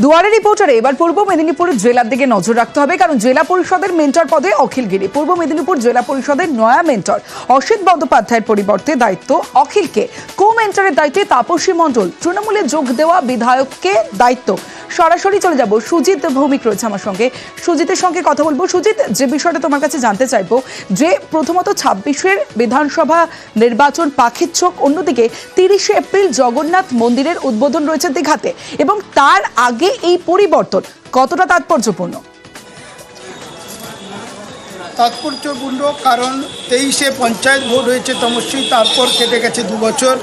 দুয়ারে রিপোর্টারে, এবার পূর্ব মেদিনীপুর জেলার দিকে নজর রাখতে হবে, কারণ জেলা পরিষদের মেন্টর পদে অখিল গিরি। পূর্ব মেদিনীপুর জেলা পরিষদের নয়া মেন্টর অসিত বন্দ্যোপাধ্যায়ের পরিবর্তে দায়িত্ব অখিলকে। কো মেন্টরের দায়িত্বে তাপসী মণ্ডল, তৃণমূলে যোগ দেওয়া বিধায়ককে দায়িত্ব। সরাসরি চলে যাব। সুজিত ভৌমিক রয়েছে আমার সঙ্গে। সুজিতের সঙ্গে কথা বলব। সুজিত, যে বিষয়টা তোমার কাছে জানতে চাইব, যে প্রথমত ছাব্বিশের বিধানসভা নির্বাচন পাখির অন্যদিকে তিরিশে এপ্রিল জগন্নাথ মন্দিরের উদ্বোধন রয়েছে দীঘাতে, এবং তার আগে এই পরিবর্তন কতটা তাৎপর্যপূর্ণ? তাৎপর্যপূর্ণ কারণ তেইশে পঞ্চায়েত ভোট হয়েছে তমস্বী তারপর কেটে গেছে দু বছর।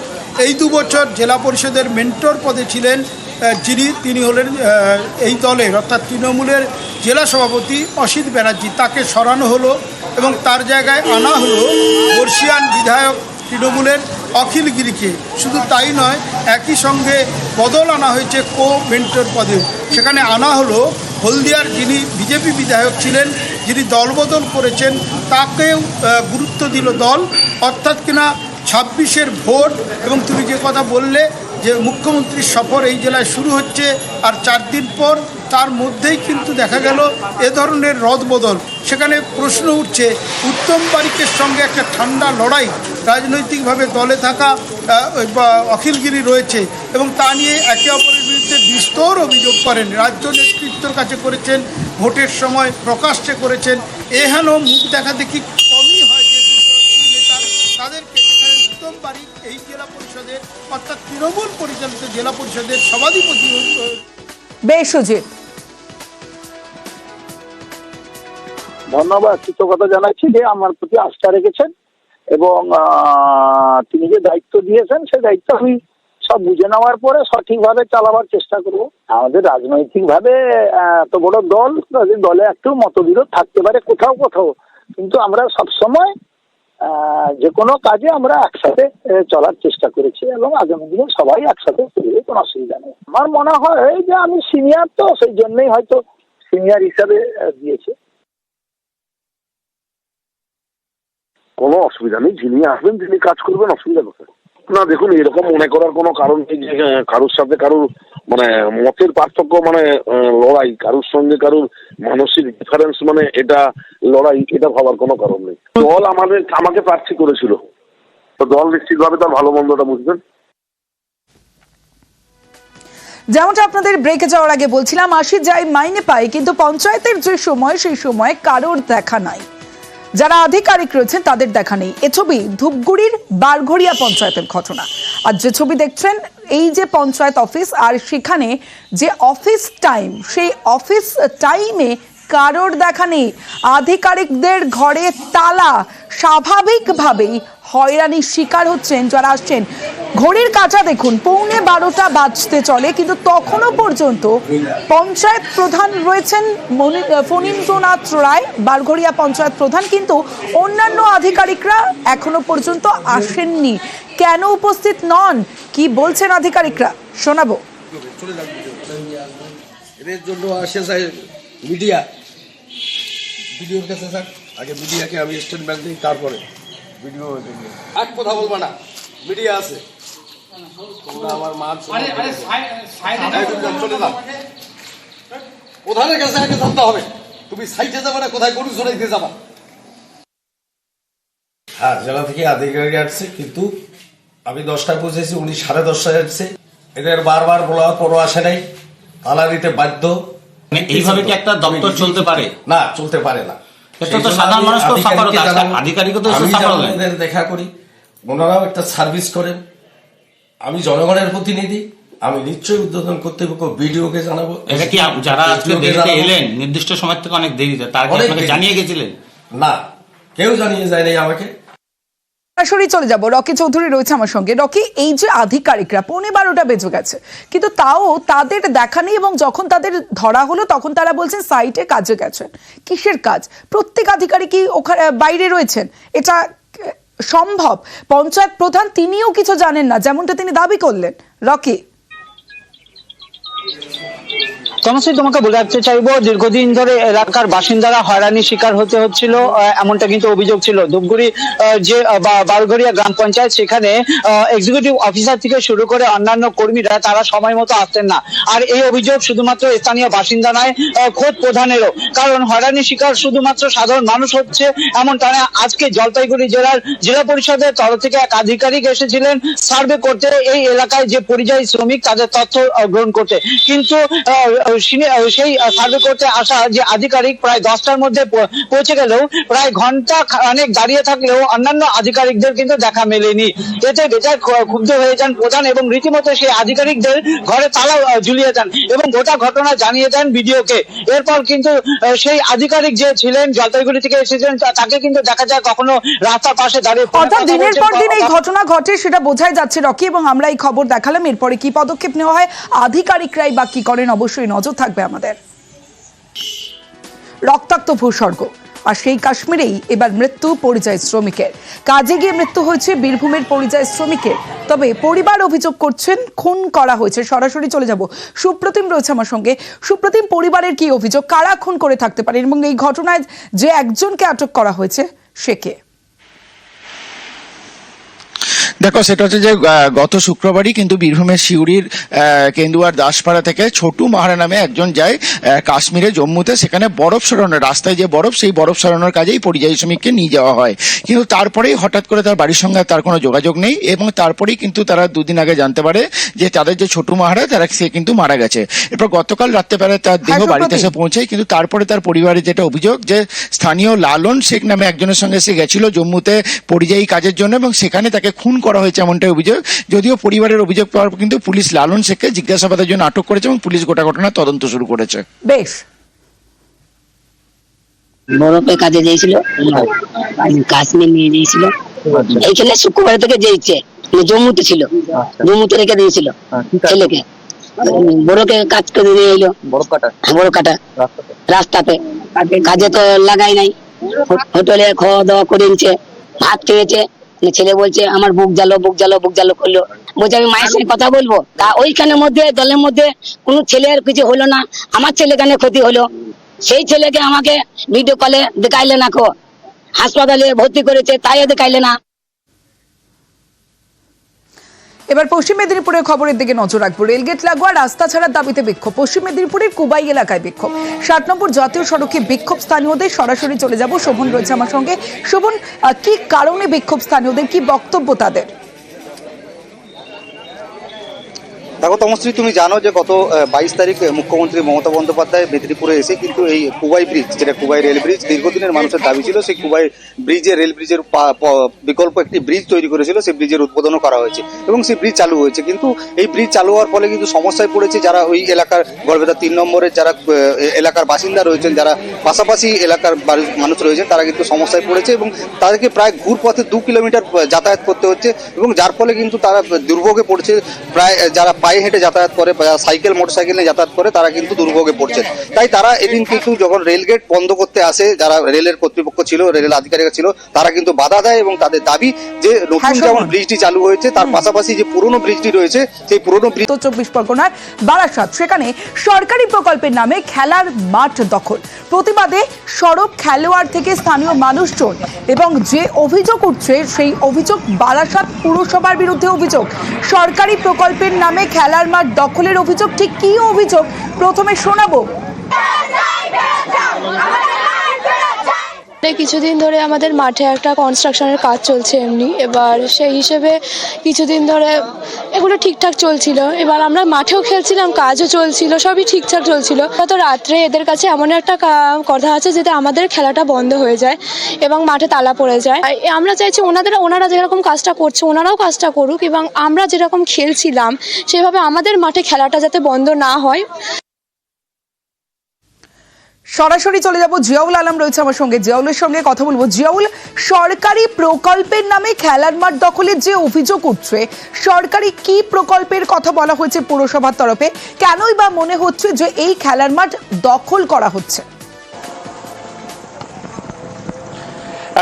এই দু বছর জেলা পরিষদের মেন্টর পদে ছিলেন যিনি, তিনি হলেন এই দলের, অর্থাৎ তৃণমূলের জেলা সভাপতি অসিত ব্যানার্জি, তাকে সরানো হলো এবং তার জায়গায় আনা হলো বর্ষিয়ান বিধায়ক তৃণমূলের অখিল গিরিকে। শুধু তাই নয়, একই সঙ্গে বদল আনা হয়েছে কো মেন্টর পদেও। সেখানে আনা হলো হলদিয়ার যিনি বিজেপি বিধায়ক ছিলেন, যিনি দলবদল করেছেন, তাকেও গুরুত্ব দিল দল। অর্থাৎ কিনা ছাব্বিশের ভোট, এবং তুমি যে কথা বললে যে মুখ্যমন্ত্রীর সফর এই জেলায় শুরু হচ্ছে আর চার দিন পর তার মধ্যেই কিন্তু দেখা গেল এ ধরনের রদবদল। সেখানে প্রশ্ন উঠছে, উত্তম বারিকের সঙ্গে একটা ঠান্ডা লড়াই, রাজনৈতিকভাবে দলে থাকা অখিলগিরি রয়েছে এবং তা নিয়ে একে অপরের বিরুদ্ধে বিস্তর অভিযোগ করেন। রাজ্য নেতৃত্বের কাছে করেছেন, ভোটের সময় প্রকাশ্যে করেছেন। এহেন মুখ দেখা দেখি অর্থাৎ তৃণমূল পরিচালিত জেলা পরিষদের সভাধিপতি বেশ সুজিত। ধন্যবাদ কৃতজ্ঞতা জানাচ্ছি যে আমার প্রতি আস্থা রেখেছেন এবং তিনি যে দায়িত্ব দিয়েছেন সেই দায়িত্ব আমি সব বুঝে নেওয়ার পরে সঠিকভাবে চালাবার চেষ্টা করব। আমাদের রাজনৈতিকভাবে এত বড় দল দলে একটু মতবিরোধ থাকতে পারে কোথাও কোথাও। কিন্তু আমরা সবসময় যে কোনো কাজে আমরা একসাথে চলার চেষ্টা করেছি এবং আগামী দিনে সবাই একসাথে চলবে কোনো অসুবিধা নেই। আমার মনে হয় যে আমি সিনিয়র তো, সেই জন্যই হয়তো সিনিয়র হিসাবে দিয়েছে। কোনো অসুবিধা নেই, যিনি আসবেন তিনি কাজ করবেন, অসুবিধা কোথায়? না, দেখুন, এরকম মনে করার কোনো কারণ নেই যে কারোর সাথে কারোর মানে মতের পার্থক্য মানে লড়াই, কারোর সঙ্গে কারোর মানসিক ডিফারেন্স মানে এটা লড়াই, এটা ভাবার কোনো কারণ নেই। দল আমাদের, আমাকে প্রার্থী করেছিল। তো দল নিশ্চিতভাবে তার ভালো মন্দটা বুঝবেন। যেমনটা আপনাদের ব্রেকে যাওয়ার আগে বলছিলাম আসি যাই মাইনে পাই কিন্তু পঞ্চায়েতের যে সময়, সেই সময় কারোর দেখা নাই। যারা আধিকারিক রয়েছেন, তাদের দেখা নেই। এ ছবি ধূপগুড়ির বারঘড়িয়া পঞ্চায়েতের ঘটনা। আর যে ছবি দেখছেন, এই যে পঞ্চায়েত অফিস, আর সেখানে যে অফিস টাইম, সেই অফিস টাইমে কারোর দেখা নেই। আধিকারিকদের ঘরে তালা। স্বাভাবিকভাবেই হয়রানির শিকার হচ্ছেন যারা আসছেন। ঘড়ির কাঁচা দেখুন, পৌনে বারোটা বাজতে চলে, কিন্তু তখনও পর্যন্ত পঞ্চায়েত প্রধান রয়েছেন ফণীন্দ্রনাথ রায়, বারঘড়িয়া পঞ্চায়েত প্রধান, কিন্তু অন্যান্য আধিকারিকরা এখনও পর্যন্ত আসেননি। কেন উপস্থিত নন? কি বলছেন আধিকারিকরা? শোনাবো। এদের জন্য আসে মিডিয়া। ভিডিওর কাছে স্যার? আগে মিডিয়াকে আমি স্টেটমেন্ট দিই তারপরে ভিডিও এক কথা বলব না মিডিয়া আছে। আমার সম্মান চলে যাও। প্রধানের কাছে আগে জানতে হবে। তুমি সাইটে যাবে না কোথায় গরু চড়াইতে যাবা? হ্যাঁ জেলা থেকে আধিকারিক আসছে কিন্তু আমি দশটায় পৌঁছেছি উনি সাড়ে দশটায় আসছে। এদের বারবার বলার পরও আসে নাই। তালা দিতে বাধ্য। এইভাবে কি একটা দপ্তর চলতে পারে? না চলতে পারে না। এটা তো সাধারণ আছে। জানাব। আধিকারিকও তো দেখা করি ওনারাও একটা সার্ভিস করেন। আমি জনগণের প্রতিনিধি আমি নিশ্চয়ই উদ্বোধন কর্তৃপক্ষ বিডিওকে জানাব। এটা কি যারা আজকে দেরিতে এলেন নির্দিষ্ট সময় থেকে অনেক দেরিতে তারা কি আপনাকে। জানিয়ে গেছিলেন? না কেউ জানিয়ে যায়নি আমাকে। সরাসরি চলে যাব। রকি চৌধুরী রয়েছে আমার সঙ্গে। রকি, এই যে আধিকারিকরা, পৌনে বারোটা বেজে গেছে। কিন্তু তাও তাদের দেখা নেই এবং যখন তাদের ধরা হলো, তখন তারা বলছেন সাইটে কাজে গেছেন কিসের কাজ? প্রত্যেক আধিকারিকই ওখানে বাইরে রয়েছেন? এটা সম্ভব? পঞ্চায়েত প্রধান তিনিও কিছু জানেন না, যেমনটা তিনি দাবি করলেন। রকি। সমস্যায় তোমাকে বোঝাতে চাইব দীর্ঘদিন ধরে এলাকার বাসিন্দারা হয়রানির শিকার হতে হচ্ছিল এমনটা কিন্তু অভিযোগ ছিল। ধূপগুড়ি যে আহ, বা- বারঘরিয়া গ্রাম পঞ্চায়েত সেখানে এক্সিকিউটিভ অফিসার থেকে শুরু করে অন্যান্য কর্মীরা তারা সময় মতো আসতেন না। আর এই অভিযোগ শুধুমাত্র স্থানীয় বাসিন্দা নয় খোদ প্রধানেরও। কারণ হয়রানির শিকার শুধুমাত্র সাধারণ মানুষ হচ্ছে এমন তারা আজকে জলপাইগুড়ি জেলার জেলা পরিষদের তরফ থেকে এক আধিকারিক এসেছিলেন সার্ভে করতে এই এলাকায় যে পরিযায়ী শ্রমিক তাদের তথ্য গ্রহণ করতে। কিন্তু সেই সার্ভে করতে আসা যে আধিকারিক প্রায় দশটার মধ্যে পৌঁছে গেলেও প্রায় ঘণ্টা অনেক দাঁড়িয়ে থাকলেও অন্যান্য আধিকারিকদের কিন্তু দেখা মেলেনি। এতে বেজায় ক্ষুব্ধ হয়ে যান প্রধান এবং রীতিমতো সেই আধিকারিকদের ঘরে তালা ঝুলিয়ে দেন এবং গোটা ঘটনা জানিয়ে দেন বিডিওকে। এরপর কিন্তু সেই আধিকারিক যে ছিলেন জলপাইগুড়ি থেকে এসেছিলেন তাকে কিন্তু দেখা যায় কখনো রাস্তার পাশে দাঁড়িয়ে অর্থাৎ দিনের পর দিন এই ঘটনা ঘটে সেটা বোঝাই যাচ্ছে রকি এবং আমরা এই খবর দেখালাম। এরপরে কি পদক্ষেপ নেওয়া হয় আধিকারিকরাই বা কি করেন অবশ্যই নজর থাকবে আমাদের। রক্তাক্ত ভূস্বর্গ, আর সেই কাশ্মীরেই এবার মৃত্যু পরিযায়ী শ্রমিকের। কাজে গিয়ে মৃত্যু হয়েছে বীরভূমের পরিযায়ী শ্রমিকের। তবে পরিবার অভিযোগ করছেন, খুন করা হয়েছে। সরাসরি চলে যাব। সুপ্রতিম রয়েছে আমার সঙ্গে। সুপ্রতিম, পরিবারের কি অভিযোগ? কারা খুন করে থাকতে পারে? এবং এই ঘটনায় যে একজনকে আটক করা হয়েছে, সে কে? দেখো সেটা হচ্ছে যে গত শুক্রবারই কিন্তু বীরভূমের সিউড়ির কেন্দুয়ার দাসপাড়া থেকে ছোটু মাহারা নামে একজন যায় কাশ্মীরে জম্মুতে। সেখানে বরফ সরানোর রাস্তায় যে বরফ সেই বরফ সরানোর কাজেই পরিযায়ী শ্রমিককে নিয়ে যাওয়া হয়। কিন্তু তারপরেই হঠাৎ করে তার বাড়ির সঙ্গে তার কোনো যোগাযোগ নেই এবং তারপরেই কিন্তু তারা দুদিন আগে জানতে পারে যে তাদের যে ছোটু মাহারা তারা সে কিন্তু মারা গেছে। এরপর গতকাল রাত্রেবেলা তার দেহ বাড়িতে এসে পৌঁছায় কিন্তু তারপরে তার পরিবারের যেটা অভিযোগ যে স্থানীয় লালন শেখ নামে একজনের সঙ্গে সে গেছিল জম্মুতে পরিযায়ী কাজের জন্য এবং সেখানে তাকে খুন করা হয়েছে এমনটাই অভিযোগ। যদিও পরিবারের অভিযোগ পাওয়ার কিন্তু পুলিশ লালন শেখকে জিজ্ঞাসাবাদের জন্য আটক করেছে এবং পুলিশ গোটা ঘটনার তদন্ত শুরু করেছে। বেশ। বরফে কাজে কাশ্মীর নিয়ে এইখানে শুক্রবার থেকে যেয়েছে মানে জম্মুতে ছিল। জম্মুতে রেখে দিয়েছিল ছেলেকে। বড়কে কাজ করে দিয়ে এলো। বড় কাটা? রাস্তাতে? কাজে তো লাগাই নাই। হোটেলে খাওয়া দাওয়া করে নিচ্ছে ভাত খেয়েছে। ছেলে বলছে, আমার বুক জ্বালো বুক জ্বালো বুক জ্বালো করল। বলছে, আমি মায়ের সঙ্গে কথা বলব? তা ওইখানের মধ্যে, দলের মধ্যে কোনো ছেলের কিছু হলো না। আমার ছেলে কেন ক্ষতি হলো? সেই ছেলেকে আমাকে ভিডিও কলে দেখাইলে না কো। হাসপাতালে ভর্তি করেছে, তাই দেখাইলে না। এবার পশ্চিম মেদিনীপুরের খবরের দিকে নজর রাখব। রেলগেট লাগোয়া রাস্তা ছাড়ার দাবিতে বিক্ষোভ। পশ্চিম মেদিনীপুরের কুবাই এলাকায় বিক্ষোভ। সাত নম্বর জাতীয় সড়কে বিক্ষোভ স্থানীয়দের সরাসরি চলে যাব শোভন রয়েছে আমার সঙ্গে। শোভন কি কারণে বিক্ষোভ স্থানীয়দের? কি বক্তব্য তাদের? দেখো, তমশ্রী, তুমি জানো যে গত বাইশ তারিখ মুখ্যমন্ত্রী মমতা বন্দ্যোপাধ্যায় মেদিনীপুরে এসে কিন্তু এই কুবাই ব্রিজ, যেটা কুবাই রেল ব্রিজ, দীর্ঘদিনের মানুষের দাবি ছিল, সেই কুবাই ব্রিজে, রেল ব্রিজের বিকল্প একটি ব্রিজ তৈরি করেছিল, সেই ব্রিজের উদ্বোধনও করা হয়েছে এবং সেই ব্রিজ চালু হয়েছে। কিন্তু এই ব্রিজ চালু হওয়ার ফলে কিন্তু সমস্যায় পড়েছে যারা ওই এলাকার গড়বেতা তিন নম্বরের, যারা এলাকার বাসিন্দা রয়েছেন, যারা পাশাপাশি এলাকার মানুষ রয়েছেন, তারা কিন্তু সমস্যায় পড়েছে এবং তাদেরকে প্রায় ঘুরপথে দু কিলোমিটার যাতায়াত করতে হচ্ছে এবং যার ফলে কিন্তু তারা দুর্ভোগে পড়ছে। প্রায় যারা পায়ে হেঁটে যাতায়াত করে বা যারা সাইকেল মোটরসাইকেল নিয়ে যাতায়াত করে তারা কিন্তু দুর্ভোগে পড়ছে তাই তারা এদিন কিন্তু যখন রেলগেট বন্ধ করতে আসে যারা রেলের কর্তৃপক্ষ ছিল রেলের আধিকারিক ছিল তারা কিন্তু বাধা দেয় এবং তাদের দাবি যে নতুন হ্যাঁ, যেমন ব্রিজটি চালু হয়েছে তার পাশাপাশি যে পুরনো ব্রিজটি রয়েছে সেই পুরনো ব্রিজ চব্বিশ পরগনার বারাসাত। সেখানে সরকারি প্রকল্পের নামে খেলার মাঠ দখল। প্রতিবাদে সড়ক খেলোয়াড় থেকে স্থানীয় মানুষজন এবং যে অভিযোগ উঠছে সেই অভিযোগ বারাসাত পুরসভার বিরুদ্ধে অভিযোগ। সরকারি প্রকল্পের নামে খেলার মাঠ দখলের অভিযোগ ঠিক কি অভিযোগ? প্রথমে শোনাবো। কিছুদিন ধরে আমাদের মাঠে একটা কনস্ট্রাকশনের কাজ চলছে এমনি। এবার সেই হিসেবে কিছুদিন ধরে এগুলো ঠিকঠাক চলছিল। এবার আমরা মাঠেও খেলছিলাম, কাজও চলছিল, সবই ঠিকঠাক চলছিল। গত রাত্রে এদের কাছে এমন একটা কথা আছে যাতে আমাদের খেলাটা বন্ধ হয়ে যায় এবং মাঠে তালা পড়ে যায়। আমরা চাইছি ওনাদের ওনারা যেরকম কাজটা করছে, ওনারাও কাজটা করুক এবং আমরা যেরকম খেলছিলাম, সেভাবে আমাদের মাঠে খেলাটা যাতে বন্ধ না হয়। সরাসরি চলে যাব। জিয়াউল আলম রয়েছে আমার সঙ্গে। জিয়াউলের সঙ্গে কথা বলব। জিয়াউল, সরকারি প্রকল্পের নামে খেলার মাঠ দখলের যে অভিযোগ উঠছে, সরকারি কি প্রকল্পের কথা বলা হয়েছে পুরসভার তরফে? কেনই বা মনে হচ্ছে যে এই খেলার মাঠ দখল করা হচ্ছে?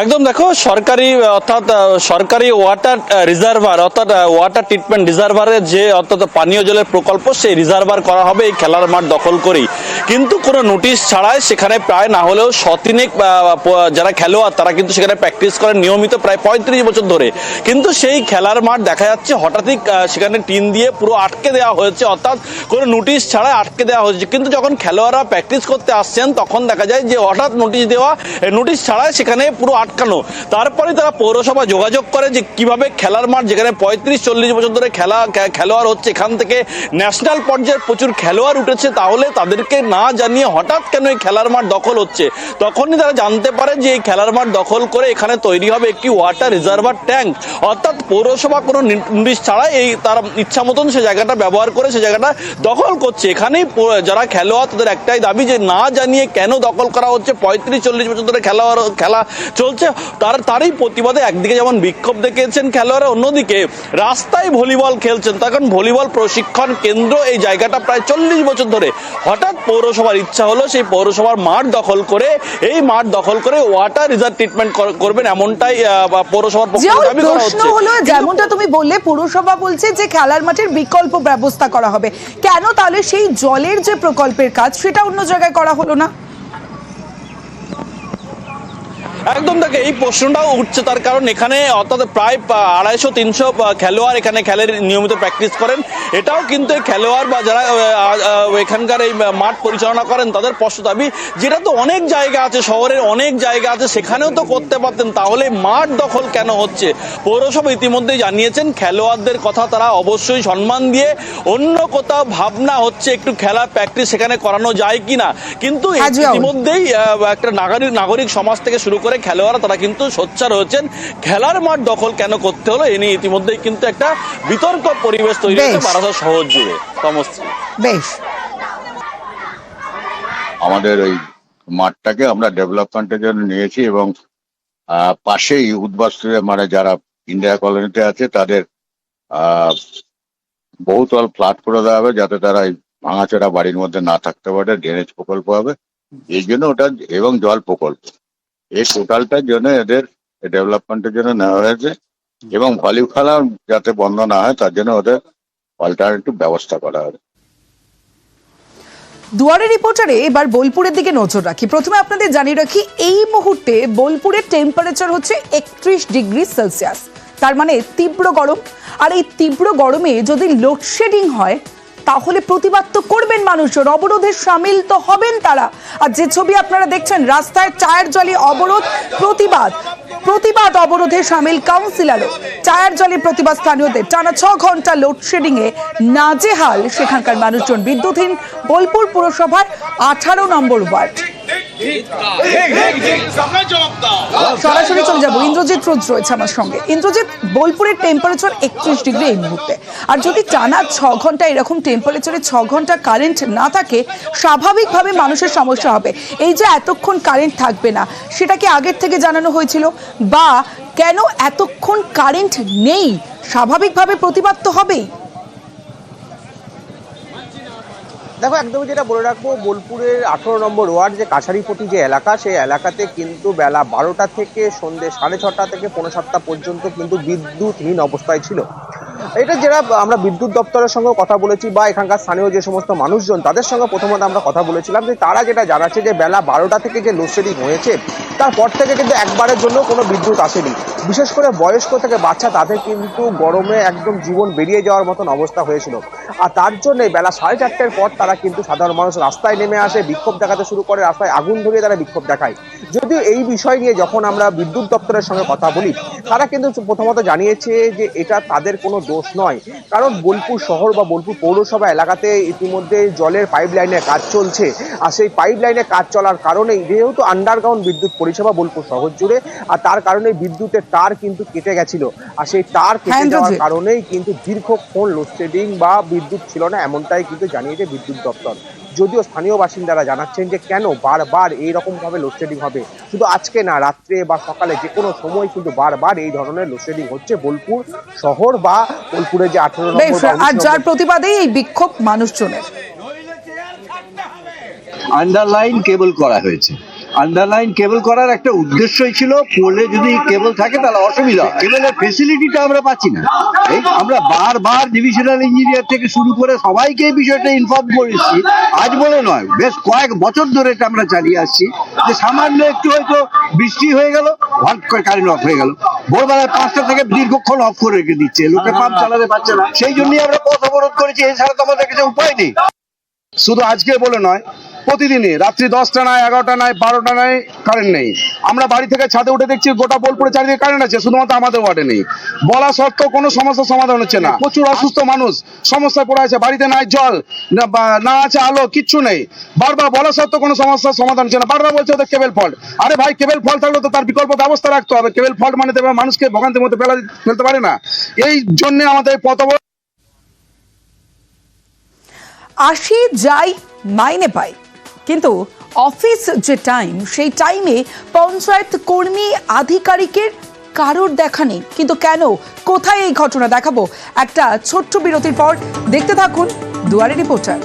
একদম দেখো, সরকারি, অর্থাৎ সরকারি ওয়াটার রিজার্ভার অর্থাৎ ওয়াটার ট্রিটমেন্ট রিজার্ভারের যে, অর্থাৎ পানীয় জলের প্রকল্প, সেই রিজার্ভার করা হবে এই খেলার মাঠ দখল করেই। কিন্তু কোনো নোটিশ ছাড়াই সেখানে প্রায় না হলেও শতিনেক যারা খেলোয়াড়, তারা কিন্তু সেখানে প্র্যাকটিস করেন নিয়মিত প্রায় পঁয়ত্রিশ বছর ধরে। কিন্তু সেই খেলার মাঠ দেখা যাচ্ছে হঠাৎই সেখানে টিন দিয়ে পুরো আটকে দেওয়া হয়েছে, অর্থাৎ কোনো নোটিশ ছাড়াই আটকে দেওয়া হয়েছে। কিন্তু যখন খেলোয়াড়রা প্র্যাকটিস করতে আসছেন, তখন দেখা যায় যে হঠাৎ নোটিশ দেওয়া নোটিশ ছাড়াই সেখানে পুরো আটকানো তারপরে তারা পৌরসভা যোগাযোগ করে যে কীভাবে খেলার মাঠ, যেখানে পঁয়ত্রিশ, চল্লিশ বছর ধরে খেলা খেলোয়াড় হচ্ছে, এখান থেকে ন্যাশনাল পর্যায়ের প্রচুর খেলোয়াড় উঠেছে, তাহলে তাদেরকে না জানিয়ে হঠাৎ কেন এই খেলার মাঠ দখল হচ্ছে? তখনই তারা জানতে পারে যে এই খেলার মাঠ দখল করে এখানে তৈরি হবে একটি ওয়াটার রিজার্ভার ট্যাঙ্ক। অর্থাৎ পৌরসভা কোনো নোটিশ ছাড়াই এই তার ইচ্ছা মতন সে জায়গাটা ব্যবহার করে সে জায়গাটা দখল করছে। এখানেই যারা খেলোয়াড়, তাদের একটাই দাবি যে না জানিয়ে কেন দখল করা হচ্ছে? পঁয়ত্রিশ, চল্লিশ বছর ধরে খেলোয়াড়, খেলা চলছে তার তারই প্রতিবাদে একদিকে যেমন বিক্ষোভ দেখিয়েছেন খেলোয়াড়রা অন্যদিকে রাস্তায় ভলিবল খেলছেন। তার কারণ ভলিবল প্রশিক্ষণ কেন্দ্র এই জায়গাটা প্রায় চল্লিশ বছর ধরে। হঠাৎ পৌরসভার ইচ্ছা হলো সেই পৌরসভার মাঠ দখল করে এই মাঠ দখল করে ওয়াটার রিজার্ভ ট্রিটমেন্ট করবেন এমনটাই পৌরসভার পক্ষ দাবি করা হচ্ছে। হলো যেমনটা তুমি বললে পৌরসভা বলছে যে খেলার মাঠের বিকল্প ব্যবস্থা করা হবে। কেন তাহলে সেই জলের যে প্রকল্পের কাজ সেটা অন্য জায়গায় করা হলো না? একদম দেখে এই প্রশ্নটাও উঠছে তার কারণ এখানে অর্থাৎ প্রায় আড়াইশো তিনশো খেলোয়াড় এখানে খেলের নিয়মিত প্র্যাকটিস করেন। এটাও কিন্তু এই খেলোয়াড় বা যারা এখানকার এই মাঠ পরিচালনা করেন তাদের স্পষ্ট দাবি যেটা তো অনেক জায়গা আছে শহরের অনেক জায়গা আছে সেখানেও তো করতে পারতেন তাহলে মাঠ দখল কেন হচ্ছে? পৌরসভা ইতিমধ্যেই জানিয়েছেন খেলোয়াড়দের কথা তারা অবশ্যই সম্মান দিয়ে অন্য কোথাও ভাবনা হচ্ছে একটু খেলা প্র্যাকটিস সেখানে করানো যায় কিনা। কিন্তু ইতিমধ্যেই একটা নাগরিক নাগরিক সমাজ থেকে শুরু করে খেলোয়াড়রা তারা কিন্তু সোচ্চার হয়েছেন। খেলার মাঠ দখল কেন করতে হলো এ নিয়ে ইতিমধ্যেই কিন্তু একটা বিতর্ক পরিবেশ তৈরি হয়েছে। বারাসাত শহর জুড়ে। তমশ্রী বেশ। আমাদের ওই মাঠটাকে আমরা ডেভেলপমেন্টের জন্য নিয়েছি এবং আহ, পাশেই উদ্বাস্তুদের মানে যারা ইন্ডিয়া কলোনিতে আছে তাদের আহ, বহুতল ফ্ল্যাট করে দেওয়া হবে যাতে তারা এই ভাঙাচোরা বাড়ির মধ্যে না থাকতে পারে ড্রেনেজ প্রকল্প হবে। এই জন্য ওটা এবং জল প্রকল্প। এই টোটালটার জন্য এদের ডেভেলপমেন্টের জন্য নেওয়া হয়েছে এবং ভলি খেলা যাতে বন্ধ না হয় তার জন্য ওদের অল্টারনেটিভ ব্যবস্থা করা হবে। দুয়ারে রিপোর্টারে এবার বোলপুরের দিকে নজর রাখি। প্রথমে আপনাদের জানিয়ে রাখি এই মুহূর্তে বোলপুরের টেম্পারেচার হচ্ছে একত্রিশ ডিগ্রি সেলসিয়াস। তার মানে তীব্র গরম। আর এই তীব্র গরমে যদি লোডশেডিং হয় তাহলে প্রতিবাদ তো করবেন মানুষজন, অবরোধে সামিল তো হবেন তারা। আর যে ছবি আপনারা দেখছেন, রাস্তায় চায়ের জলে অবরোধ, প্রতিবাদ। প্রতিবাদ অবরোধে সামিল কাউন্সিলারও। চায়ের জলে প্রতিবাদ স্থানীয়দের। টানা ছ ঘণ্টা লোডশেডিংয়ে নাজেহাল সেখানকার মানুষজন। বিদ্যুৎহীন বোলপুর পুরসভার আঠারো নম্বর ওয়ার্ড। সরাসরি চলে যাব। ইন্দ্রজিৎ রোজ রয়েছে আমার সঙ্গে। ইন্দ্রজিৎ, বোলপুরের টেম্পারেচার একত্রিশ ডিগ্রি এই মুহূর্তে। আর যদি টানা ছ ঘণ্টা এরকম টেম্পারেচারে ছ ঘণ্টা কারেন্ট না থাকে, স্বাভাবিকভাবে মানুষের সমস্যা হবে। এই যে এতক্ষণ কারেন্ট থাকবে না, সেটা কি আগের থেকে জানানো হয়েছিল? বা কেন এতক্ষণ কারেন্ট নেই? স্বাভাবিকভাবে প্রতিবাদ তো হবেই। দেখো একদমই যেটা বলে রাখব, বোলপুরের আঠেরো নম্বর ওয়ার্ড, যে কাছারিপটি যে এলাকা, সেই এলাকাতে কিন্তু বেলা বারোটা থেকে সন্ধ্যে সাড়ে ছটা থেকে পনেরো সাতটা পর্যন্ত কিন্তু বিদ্যুৎহীন অবস্থায় ছিল। এটা যেটা আমরা বিদ্যুৎ দপ্তরের সঙ্গে কথা বলেছি বা এখানকার স্থানীয় যে সমস্ত মানুষজন, তাদের সঙ্গে প্রথমত আমরা কথা বলেছিলাম যে তারা যেটা জানাচ্ছে যে বেলা বারোটা থেকে যে লোডশেডিং হয়েছে তারপর থেকে কিন্তু একবারের জন্য কোনো বিদ্যুৎ আসেনি। বিশেষ করে বয়স্ক থেকে বাচ্চা, তাদের কিন্তু গরমে একদম জীবন বেরিয়ে যাওয়ার মতন অবস্থা হয়েছিল। আর তার জন্য বেলা সাড়ে চারটের পর তারা কিন্তু সাধারণ মানুষ রাস্তায় নেমে আসে, বিক্ষোভ দেখাতে শুরু করে, রাস্তায় আগুন ধরিয়ে তারা বিক্ষোভ দেখায়। যদিও এই বিষয় নিয়ে যখন আমরা বিদ্যুৎ দপ্তরের সঙ্গে কথা বলি, তারা কিন্তু প্রথমত জানিয়েছে যে এটা তাদের কোনো দোষ নয়। কারণ বোলপুর শহর বা বোলপুর পৌরসভা এলাকাতে ইতিমধ্যে জলের পাইপ লাইনের কাজ চলছে। আর সেই পাইপ লাইনে কাজ চলার কারণেই যেহেতু আন্ডারগ্রাউন্ড বিদ্যুৎ পরিষেবা বোলপুর শহর জুড়ে আর তার কারণে বিদ্যুতের তার কিন্তু কেটে গেছিল। আর সেই তার হ্যাঁ, কেটে যাওয়ার কারণেই কিন্তু দীর্ঘক্ষণ লোডশেডিং বা বিদ্যুৎ ছিল না এমনটাই কিন্তু জানিয়েছে বিদ্যুৎ দপ্তর। যদিও স্থানীয় বাসিন্দারা জানাচ্ছেন যে কেন বারবার এই রকম ভাবে লোডশেডিং হবে। শুধু আজকে না রাত্রে বা সকালে যে কোনো সময় কিন্তু বারবার এই ধরনের লোডশেডিং হচ্ছে বোলপুর শহর বা বোলপুরের যে আঠেরো আর যার নম্বর। প্রতিবাদেই এই বিক্ষোভ মানুষজনের। আন্ডারলাইন কেবল করা হয়েছে। আন্ডারলাইন কেবল করার একটা উদ্দেশ্যই ছিল পোলে যদি কেবল থাকে তাহলে অসুবিধা। কেবলের ফেসিলিটিটা আমরা পাচ্ছি না। এই আমরা বারবার ডিভিশনাল ইঞ্জিনিয়ার থেকে শুরু করে সবাইকে এই বিষয়টা ইনফর্ম করেছি। আজ বলে নয় বেশ কয়েক বছর ধরে এটা আমরা চালিয়ে আসছি। যে সামান্য একটু হয়তো বৃষ্টি হয়ে গেল হট করে কারেন্ট অফ হয়ে গেল। ভোরবেলায় পাঁচটা থেকে দীর্ঘক্ষণ অফ করে রেখে দিচ্ছে লোকে পাম্প চালাতে পারছে না। সেই জন্যই আমরা পথ অবরোধ করেছি এছাড়া তো আমাদের কাছে উপায় নেই। শুধু আজকে বলে নয় প্রতিদিনই, রাত্রি দশটা নয় এগারোটা নয় বারোটা নয় কারেন্ট নেই। আমরা বাড়ি থেকে ছাদে উঠে দেখছি গোটা বোলপুরে চারিদিকে কারেন্ট আছে, শুধুমাত্র আমাদের ওয়ার্ডে নেই। বলা সত্ত্বেও কোনো সমস্যার সমাধান হচ্ছে না। প্রচুর অসুস্থ মানুষ, সমস্যায় পড়ে আছে, বাড়িতে নাই জল, না আছে আলো, কিচ্ছু নেই। বারবার বলা সত্ত্বেও কোনো সমস্যার সমাধান হচ্ছে না। বারবার বলছে ওদের কেবল ফল্ট আরে ভাই কেবল ফল্ট থাকলে তো তার বিকল্প ব্যবস্থা রাখতে হবে। কেবল ফল্ট মানে এবার মানুষকে ভোগান্তির মধ্যে ফেলা ফেলতে পারে না। এই জন্য আমাদের পথ আসি, যাই, মাইনে পাই। কিন্তু অফিস যে টাইম সেই টাইমে পঞ্চায়েত কর্মী আধিকারিকের কারোর দেখা নেই। কিন্তু কেন? কোথায় এই ঘটনা? দেখাবো। একটা ছোট্ট বিরতির পর দেখতে থাকুন দুয়ারে রিপোর্টার।